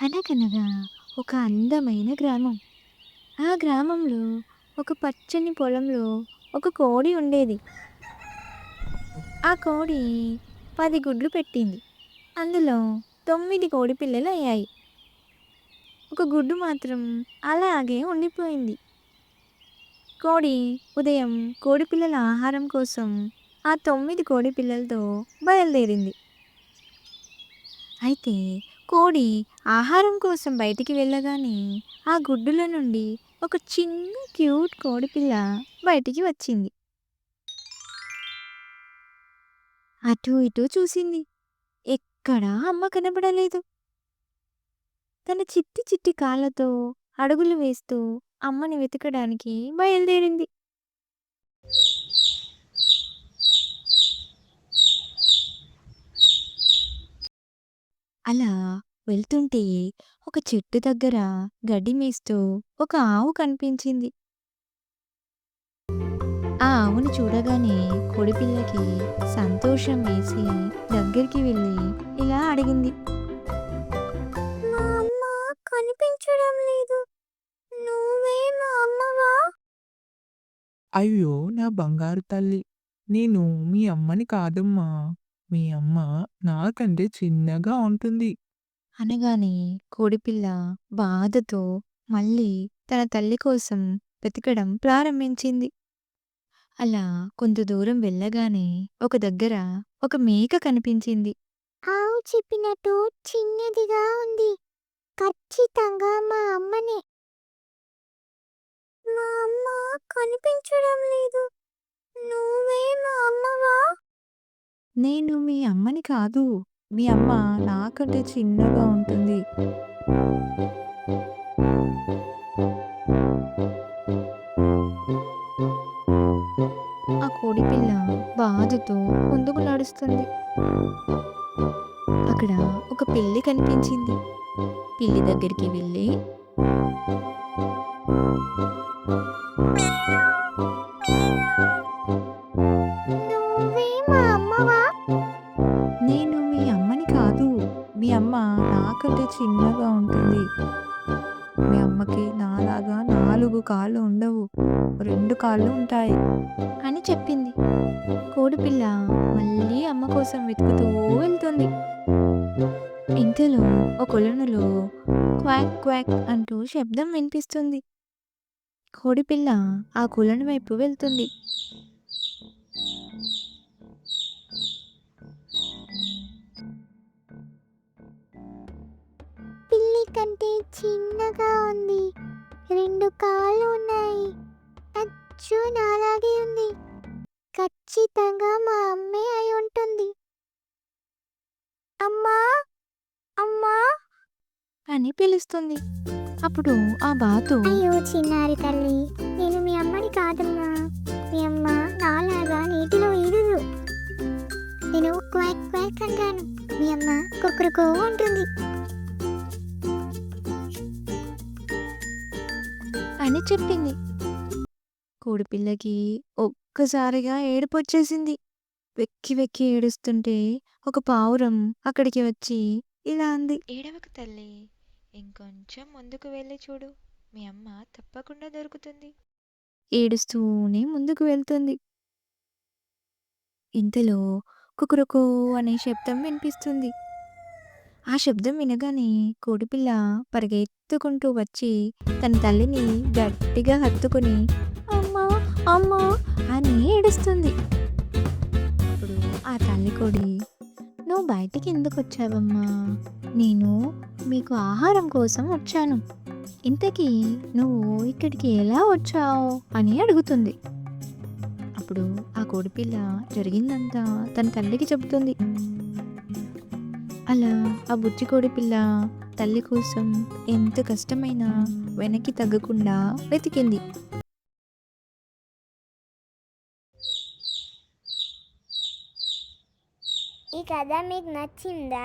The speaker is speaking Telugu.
అనగనగా ఒక అందమైన గ్రామం. ఆ గ్రామంలో ఒక పచ్చని పొలంలో ఒక కోడి ఉండేది. ఆ కోడి పది గుడ్లు పెట్టింది. అందులో తొమ్మిది కోడి పిల్లలు అయ్యాయి. ఒక గుడ్డు మాత్రం అలాగే ఉండిపోయింది. కోడి ఉదయం కోడి పిల్లల ఆహారం కోసం ఆ తొమ్మిది కోడి పిల్లలతో బయలుదేరింది. అయితే కోడి ఆహారం కోసం బయటికి వెళ్ళగానే ఆ గుడ్డుల నుండి ఒక చిన్న క్యూట్ కోడిపిల్ల బయటికి వచ్చింది. అటూ ఇటూ చూసింది. ఎక్కడా అమ్మ కనబడలేదు. తన చిట్టి చిట్టి కాళ్ళతో అడుగులు వేస్తూ అమ్మని వెతకడానికి బయలుదేరింది. అలా వెళ్తుంటే ఒక చెట్టు దగ్గర గడ్డి మేస్తూ ఒక ఆవు కనిపించింది. ఆ ఆవుని చూడగానే కోడిపిల్లకి సంతోషం వేసి దగ్గరికి వెళ్ళి ఇలా అడిగింది. మా అమ్మ కనిపించడం లేదు నువ్వే మా అమ్మవా అయ్యో నా బంగారు తల్లి నేను మీ అమ్మని కాదమ్మా మీ అమ్మ నాకంటే చిన్నగా ఉంటుంది. అనగానే కోడిపిల్ల బాధతో మళ్ళీ తన తల్లి కోసం వెతకడం ప్రారంభించింది. అలా కొంత దూరం వెళ్ళగానే ఒక దగ్గర ఒక మేక కనిపించింది. ఆవు చెప్పినట్టు చిన్నదిగా ఉంది. ఖచ్చితంగా మా అమ్మనే. మా అమ్మ కనిపించడం లేదు. నువ్వే మా అమ్మవా? నేను మీ అమ్మని కాదు. మీ అమ్మ నాకంటే చిన్నగా ఉంటుంది. ఆ కోడిపిల్ల బాధతో ముందుకు నడుస్తుంది. అక్కడ ఒక పిల్లి కనిపించింది. పిల్లి దగ్గరికి వెళ్ళి చిన్నగా ఉంటుంది. మీ అమ్మకి నాలాగా నాలుగు కాళ్ళు ఉండవు. రెండు కాళ్ళు ఉంటాయి. అని చెప్పింది. కోడిపిల్ల మళ్ళీ అమ్మ కోసం వెతుకుతూ వెళ్తుంది. ఇంతలో ఒక కొలనులో క్వాక్ క్వాక్ అంటూ శబ్దం వినిపిస్తుంది. కోడిపిల్ల ఆ కులను వైపు వెళ్తుంది. కంటే చిన్నగా ఉంది. రెండు కాళ్ళు ఉన్నాయి. అచ్చు నాలాగే ఉంది. ఖచ్చితంగా మా అమ్మే అయి ఉంటుంది. అమ్మా! అమ్మా! అని పిలుస్తుంది. అప్పుడు ఆ బాతు అయ్యో చిన్నారి తల్లి నేను మీ అమ్మని కాదమ్మా. మీ అమ్మ నాలాగా నీటిలో ఈదుదు నేను క్వాక్ క్వాక్ అంటాను. మీ అమ్మ కుక్కురుకో ఉంటుంది. అని చెప్పింది. కోడిపిల్లకి ఒక్కసారిగా ఏడుపొచ్చేసింది. వెక్కి వెక్కి ఏడుస్తుంటే ఒక పావురం అక్కడికి వచ్చి ఇలా అంది. ఏడవకు తల్లి ఇంకొంచెం ముందుకు వెళ్ళి చూడు మీ అమ్మ తప్పకుండా దొరుకుతుంది ఏడుస్తూనే ముందుకు వెళ్తుంది. ఇంతలో కుకురుకో అనే శబ్దం వినిపిస్తుంది. ఆ శబ్దం వినగానే కోడిపిల్ల పరిగెత్తుకుంటూ వచ్చి తన తల్లిని గట్టిగా హత్తుకుని అమ్మా అమ్మా అని ఏడుస్తుంది. అప్పుడు ఆ తల్లి కోడి నువ్వు బయటికి ఎందుకు వచ్చావమ్మా? నేను మీకు ఆహారం కోసం వచ్చాను. ఇంతకీ నువ్వు ఇక్కడికి ఎలా వచ్చావు అని అడుగుతుంది. అప్పుడు ఆ కోడిపిల్ల జరిగిందంతా తన తల్లికి చెబుతుంది. అలా ఆ బుజ్జికోడి కోడిపిల్ల తల్లి కోసం ఎంత కష్టమైనా వెనక్కి తగ్గకుండా వెతికింది. ఈ కథ మీకు నచ్చిందా